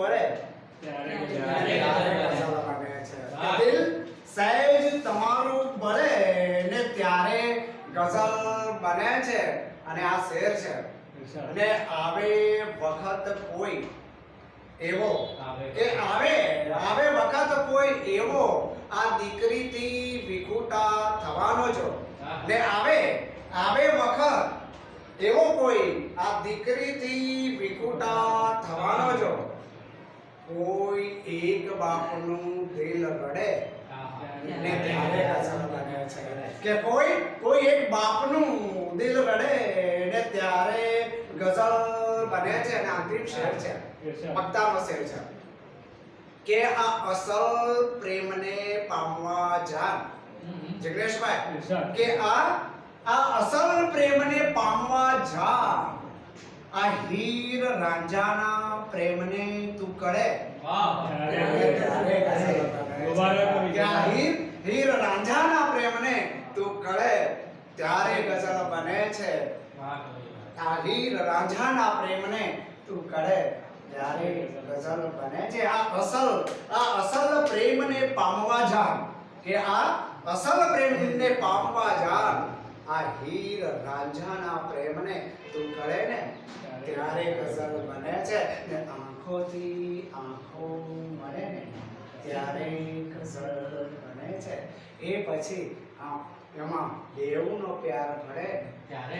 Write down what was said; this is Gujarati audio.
મળે? ત્યારે ત્યારે ગઝલ બને છે. વાહ. સહેજ તમારું બળે ને ત્યારે ગઝલ બને છે અને આ શેર છે. અને આવે વખત કોઈ એવો. કે આવે આવે વખત કોઈ એવો? આ દીકરીથી વિખૂટા થવાનો છો ને આવે આવે વખત એવો કોઈ? આ દીકરીથી વિખૂટા કોઈ એક બાપનું દિલ રડે ને ત્યારે ગઝલ બને છે. કે કોઈ કોઈ એક બાપનું દિલ રડે ને ત્યારે ગઝલ બને છે અને અંતિમ શેર છે. મક્તાનો શેર છે. કે આ અસલ પ્રેમને પામવા જાન. જિગ્નેશભાઈ કે આ આ અસલ પ્રેમને પામવા જા આ હીર રાંઝાના પ્રેમને તું કળે. હીર હીર રાંઝાના પ્રેમને તું કળે. ત્યારે ગઝલ બને છે. આ હીર રાંઝાના પ્રેમને તું કળે. ત્યારે ગઝલ બને છે. આ અસલ આ અસલ પ્રેમને પામવા જાણ કે આ અસલ પ્રેમને પામવા જાણ આ હીર રાંઝાના પ્રેમને તું કળે. ત્યારે ગઝલ બને છે ને આંખોથી આંખો મળે ને, ત્યારે ગઝલ બને છે. એ પછી એમાં દેવનો પ્યાર મળે ત્યારે